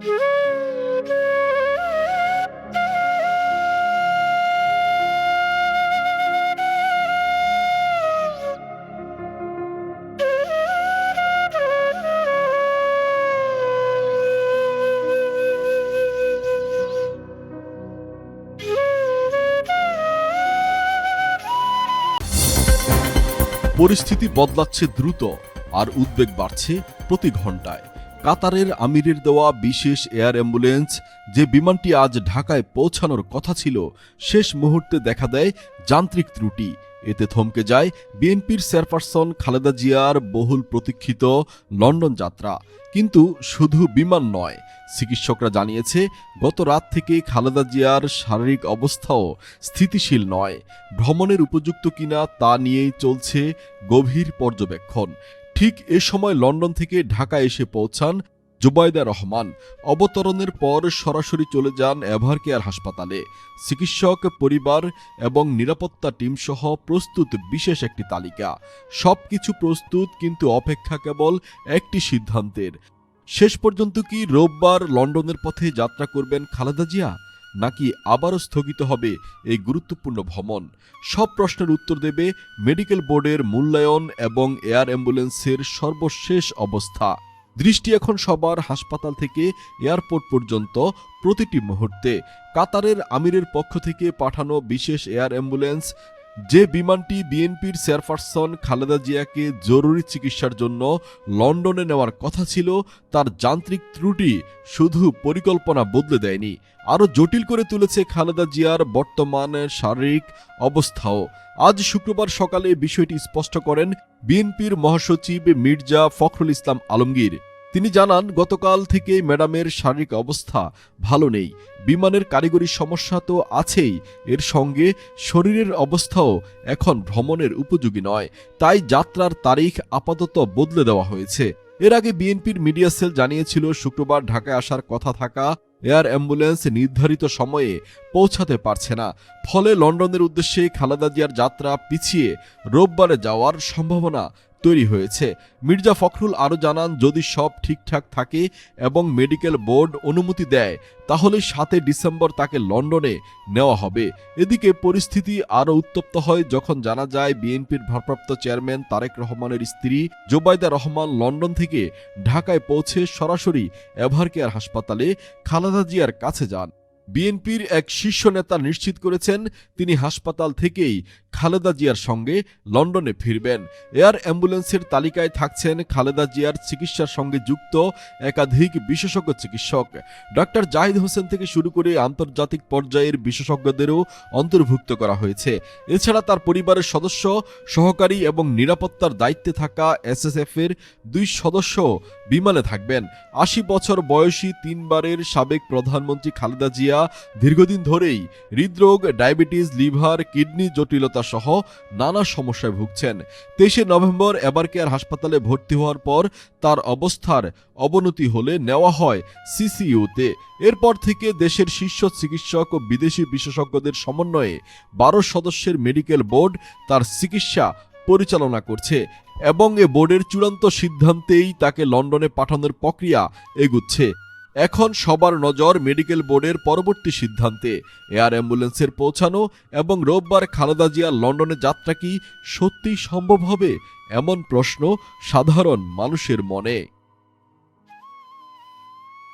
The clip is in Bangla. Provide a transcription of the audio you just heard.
পরিস্থিতি বদলাচ্ছে দ্রুত আর উদ্বেগ বাড়ছে প্রতি ঘন্টায় কাতারের আমিরের দেওয়া বিশেষ এয়ার অ্যাম্বুলেন্স যে বিমানটি আজ ঢাকায় পৌঁছানোর কথা ছিল, শেষ মুহূর্তে দেখা দেয় যান্ত্রিক ত্রুটি। এতে থমকে যায় বিএনপির চেয়ারপারসন খালেদা জিয়ার বহুল প্রতীক্ষিত লন্ডন যাত্রা। কিন্তু শুধু বিমান নয়, চিকিৎসকরা জানিয়েছে, গত রাত থেকে খালেদা জিয়ার শারীরিক অবস্থাও স্থিতিশীল নয়। ভ্রমণের উপযুক্ত কিনা তা নিয়েই চলছে গভীর পর্যবেক্ষণ। ঠিক এ সময় লন্ডন থেকে ঢাকা এসে পৌঁছান জুবাইদা রহমান। অবতরণের পর সরাসরি চলে যান এভার কেয়ার হাসপাতালে। চিকিৎসক, পরিবার এবং নিরাপত্তা টিম সহ প্রস্তুত বিশেষ একটি তালিকা। সবকিছু প্রস্তুত, কিন্তু অপেক্ষা কেবল একটি সিদ্ধান্তের। শেষ পর্যন্ত কি রোববার লন্ডনের পথে যাত্রা করবেন খালেদা জিয়া? নাকি আবারও স্থগিত হবে এই গুরুত্বপূর্ণ ভ্রমণ? সব প্রশ্নের উত্তর দেবে মেডিকেল বোর্ডের মূল্যায়ন এবং এয়ার অ্যাম্বুলেন্সের সর্বশেষ অবস্থা। দৃষ্টি এখন সবার হাসপাতাল থেকে এয়ারপোর্ট পর্যন্ত প্রতিটি মুহূর্তে। কাতারের আমিরের পক্ষ থেকে পাঠানো বিশেষ এয়ার অ্যাম্বুলেন্স যে বিমানটি বিএনপির চেয়ারপারসন খালেদা জিয়াকে জরুরি চিকিৎসার জন্য লন্ডনে নেওয়ার কথা ছিল, তার যান্ত্রিক ত্রুটি শুধু পরিকল্পনা বদলে দেয়নি, আরও জটিল করে তুলেছে খালেদা জিয়ার বর্তমান শারীরিক অবস্থাও। আজ শুক্রবার সকালে বিষয়টি স্পষ্ট করেন বিএনপির মহাসচিব মির্জা ফখরুল ইসলাম আলমগীর। তিনি জানান, গতকাল থেকে ম্যাডামের শারীরিক অবস্থা ভালো নেই। বিমানের কারিগরি সমস্যা তো আছেই। এর সঙ্গে শরীরের অবস্থাও এখন ভ্রমণের উপযোগী নয়। তাই যাত্রার তারিখ আপাতত বদলে দেওয়া হয়েছে। এর আগে বিএনপির মিডিয়া সেল জানিয়েছিল, শুক্রবার ঢাকায় আসার কথা থাকা এয়ার অ্যাম্বুলেন্স নির্ধারিত সময়ে পৌঁছাতে পারছে না। ফলে লন্ডনের উদ্দেশ্যে খালেদা জিয়ার যাত্রা পিছিয়ে রোববারে যাওয়ার সম্ভাবনা তৈরি হয়েছে। মির্জা ফখরুল আরও জানান, যদি সব ঠিকঠাক থাকে এবং মেডিকেল বোর্ড অনুমতি দেয়, তাহলে সাতই ডিসেম্বর তাকে লন্ডনে নেওয়া হবে। এদিকে পরিস্থিতি আরও উত্তপ্ত হয় যখন জানা যায়, বিএনপির ভারপ্রাপ্ত চেয়ারম্যান তারেক রহমানের স্ত্রী জোবাইদা রহমান লন্ডন থেকে ঢাকায় পৌঁছে সরাসরি এভার কেয়ার হাসপাতালে খালেদা জিয়ার কাছে যান। বিএনপির এক শীর্ষ নেতা নিশ্চিত করেছেন, তিনি হাসপাতাল থেকেই খালেদা জিয়ার সঙ্গে লন্ডনে ফিরবেন। এয়ার অ্যাম্বুলেন্সের তালিকায় থাকছেন খালেদা জিয়ার চিকিৎসার সঙ্গে যুক্ত একাধিক বিশেষজ্ঞ চিকিৎসক। ডক্টর জাহিদ হোসেন থেকে শুরু করে আন্তর্জাতিক পর্যায়ের বিশেষজ্ঞদেরও অন্তর্ভুক্ত করা হয়েছে। এছাড়া তার পরিবারের সদস্য, সহকারী এবং নিরাপত্তার দায়িত্বে থাকা এসএসএফ এর দুই সদস্য বিমানে থাকবেন। আশি বছর বয়সী তিনবারের সাবেক প্রধানমন্ত্রী খালেদা জিয়া দীর্ঘদিন ধরেই হৃদরোগ, ডায়াবেটিস, লিভার, কিডনি জটিলতা সহ নানা সমস্যায় ভুগছেন। তেইশে নভেম্বর এবার কেয়ার হাসপাতালে ভর্তি হওয়ার পর তার অবস্থার অবনতি হলে নেওয়া হয় সিসিইউতে। এরপর থেকে দেশের শীর্ষ চিকিৎসক ও বিদেশি বিশেষজ্ঞদের সমন্বয়ে বারো সদস্যের মেডিকেল বোর্ড তার চিকিৎসা পরিচালনা করছে এবং এ বোর্ডের চূড়ান্ত সিদ্ধান্তেই তাকে লন্ডনে পাঠানোর প্রক্রিয়া এগুচ্ছে। এখন সবার নজর মেডিকেল বোর্ডের পরবর্তী সিদ্ধান্তে। এয়ার অ্যাম্বুলেন্সের পৌঁছানো এবং রোববার খালেদা জিয়া লন্ডনে যাত্রা কি সত্যিই সম্ভব হবে? এমন প্রশ্ন সাধারণ মানুষের মনে।